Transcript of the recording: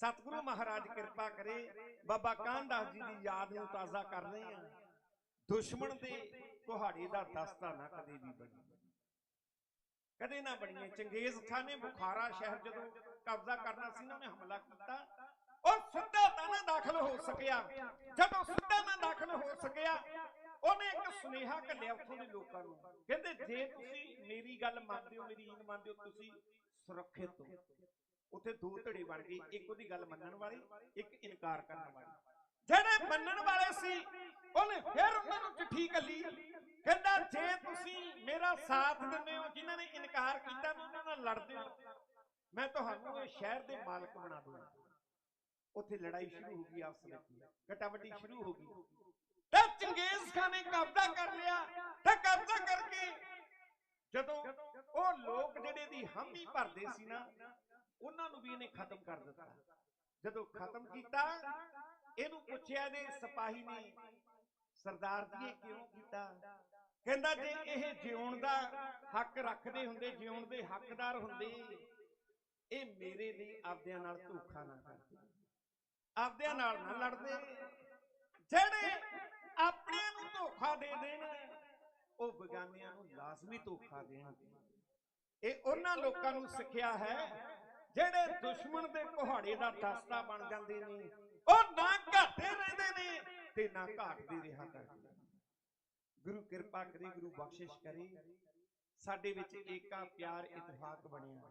ਸਤਿਗੁਰੂ ਮਹਾਰਾਜ ਕਿਰਪਾ ਕਰੇ ਬਾਬਾ ਕਾਨਦਾਸ ਜੀ ਦੀ ਯਾਦ ਨੂੰ ਤਾਜ਼ਾ ਕਰ ਰਹੇ ਆ ਦੁਸ਼ਮਣ ਦੇ ਕੁਹਾੜੇ ਦਾ ਦਸਤਾ ਨਾ ਕਦੇ ਵੀ ਬਣੀ। ਕਦੇ ਨਾ ਬਣੀਏ ਚੰਗੇਜ਼ ਖਾਨ ਨੇ ਬੁਖਾਰਾ ਸ਼ਹਿਰ ਜਦੋਂ ਕਬਜ਼ਾ ਕਰਨਾ ਸੀ ਨਾ ਉਹਨੇ ਹਮਲਾ ਕੀਤਾ। ਉਹ ਸਿੱਧਾ ਤਾਂ ਨਾ ਦਾਖਲ ਹੋ ਸਕਿਆ। ਜਦੋਂ ਸਿੱਧਾ ਨਾ ਦਾਖਲ ਹੋ ਸਕਿਆ ਉਹਨੇ ਇੱਕ ਸੁਨੇਹਾ ਘੱਲਿਆ ਉੱਥੋਂ ਦੇ ਲੋਕਾਂ ਨੂੰ। ਕਹਿੰਦੇ ਜੇ ਤੁਸੀਂ ਮੇਰੀ ਗੱਲ ਮੰਨਦੇ ਹੋ ਮੇਰੀ ਈਨ ਮੰਨਦੇ ਹੋ ਤੁਸੀਂ ਸੁਰੱਖਿਅਤ ਹੋ। ਉੱਥੇ ਦੋ ਧੜੇ ਬਣ ਗਏ ਇੱਕ ਉਹਦੀ ਗੱਲ ਮੰਨਣ ਵਾਲੀ ਇੱਕ ਇਨਕਾਰ ਕਰਨ ਵਾਲੀ। ਜਿਹੜੇ ਮੰਨਣ ਵਾਲੇ ਸੀ ਉਹਨੇ ਫਿਰ ਉਹਨਾਂ ਨੂੰ ਚਿੱਠੀ ਕੱਲੀ। ਕਹਿੰਦਾ ਜੇ ਤੁਸੀਂ ਮੇਰਾ ਸਾਥ ਦਿੰਦੇ ਹੋ ਜਿਨ੍ਹਾਂ ਨੇ ਇਨਕਾਰ ਕੀਤਾ ਵੀ ਉਹਨਾਂ ਨਾਲ ਲੜਦੇ ਹੋ। ਮੈਂ ਤੁਹਾਨੂੰ ਇਹ ਸ਼ਹਿਰ ਦੇ ਮਾਲਕ ਬਣਾ ਦੂੰਗਾ ਉੱਥੇ ਲੜਾਈ ਸ਼ੁਰੂ ਹੋ ਗਈ ਆਪਸ ਵਿੱਚ। ਕਟਾਵਟੀ ਸ਼ੁਰੂ ਹੋ ਗਈ। ਤੇ ਚੰਗੇਜ਼ ਖਾਨ ਨੇ ਕਬਜ਼ਾ ਕਰ ਲਿਆ। ਤੇ ਕਬਜ਼ਾ ਕਰਕੇ ਜਦੋਂ ਉਹ ਲੋਕ ਜਿਹੜੇ ਦੀ ਹਾਮੀ ਭਰਦੇ ਸੀ ਨਾ ਉਹਨਾਂ ਨੂੰ ਵੀ ਇਹਨੇ ਖਤਮ ਕਰ ਦਿੱਤਾ। ਜਦੋਂ ਖਤਮ ਕੀਤਾ ਇਹਨੂੰ ਪੁੱਛਿਆ ਨੇ ਸਿਪਾਹੀ ਨੇ ਸਰਦਾਰ ਜੀ ਇਹ ਕਿਉਂ ਕੀਤਾ? ਕਹਿੰਦਾ ਜੇ ਇਹ ਜਿਉਣ ਦਾ ਹੱਕ ਰੱਖਦੇ ਹੁੰਦੇ ਜਿਉਣ ਦੇ ਹੱਕਦਾਰ ਹੁੰਦੇ ਇਹ ਮੇਰੇ ਲਈ ਆਪਦਿਆਂ ਨਾਲ ਧੋਖਾ ਨਾ ਕਰਦੇ। ਆਪਦਿਆਂ ਨਾਲ ਨਾ ਲੜਦੇ। ਜਿਹੜੇ ਆਪਣਿਆਂ ਨੂੰ ਧੋਖਾ ਦੇ ਦੇਣ ਉਹ ਬਗਾਨਿਆਂ ਨੂੰ ਲਾਜ਼ਮੀ ਧੋਖਾ ਦੇਣਗੇ ਇਹ ਉਹਨਾਂ ਲੋਕਾਂ ਨੂੰ ਸਿੱਖਿਆ ਹੈ। ਜਿਹੜੇ ਦੁਸ਼ਮਣ ਦੇ ਕੁਹਾੜੇ ਦਾ ਦਸਤਾ ਬਣ ਜਾਂਦੇ ਨੇ, ਉਹ ਨਾ ਘਾਟੇ ਰਹਿੰਦੇ ਨੇ ਤੇ ਨਾ ਘਾਟਦੇ ਰਿਹਾ ਕਰਦੇ। ਗੁਰੂ ਕਿਰਪਾ ਕਰੇ, ਗੁਰੂ ਬਖਸ਼ਿਸ਼ ਕਰੇ, ਸਾਡੇ ਵਿੱਚ ਏਕਾ ਪਿਆਰ ਇਤਫਾਕ ਬਣਿਆ।